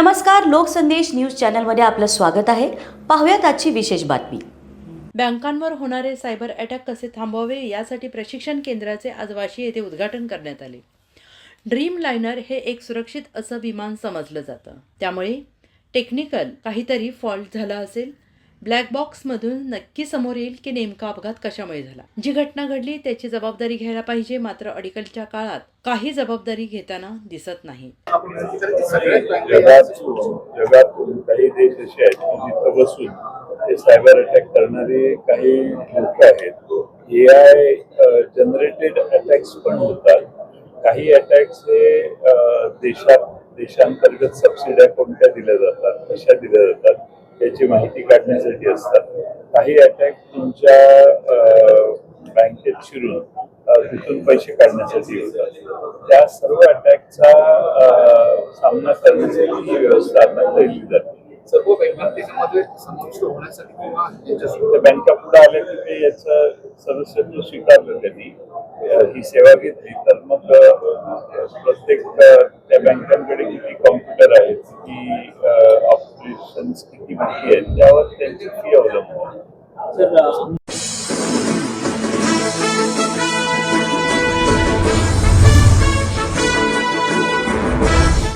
नमस्कार लोकसंदेश न्यूज चॅनलमध्ये आपलं स्वागत आहे. पाहूयात आजची विशेष बातमी. बँकांवर होणारे सायबर अटॅक कसे थांबवावे यासाठी प्रशिक्षण केंद्राचे आज वाशी येथे उद्घाटन करण्यात आले. ड्रीम लायनर हे एक सुरक्षित असं विमान समजलं जातं. त्यामुळे टेक्निकल काहीतरी फॉल्ट झाला असेल. ब्लॅक बॉक्समधून नक्की समोर येईल की नेमका अपघात कशामुळे झाला. जी घटना घडली त्याची जबाबदारी घ्यायला पाहिजे मात्र अडीकडच्या काळात काही जबाबदारी घेताना दिसत नाही. जगात जगात काही देश असे आहेत की जिथं बसून हे सायबर अटॅक करणारे काही लोक आहेत. ए आय जनरेटेड अटॅक्स पण होतात. काही अटॅक्स हे देशात देशांतर्गत सबसिड्या कोणत्या दिल्या जातात कशा दिल्या जातात याची माहिती काढण्यासाठी असतात. काही अटॅक तुमच्या बँकेत शिरून तिथून पैसे काढण्यासाठी होतात. त्या सर्व अटॅकचा सामना करण्यासाठी ही व्यवस्था आता केली जाते. सर्व बँका त्याच्यामध्ये समाविष्ट होण्यासाठी किंवा त्याच्यासोबत त्या बँका पुढे आल्या की ते याचं सदस्यत्व स्वीकारलं त्यांनी ही सेवा घेतली तर मग प्रत्येक त्या बँकांकडे ऑपरेशन्स किती माहिती आहेत त्यावर त्यांची फी अवलंबून आहे.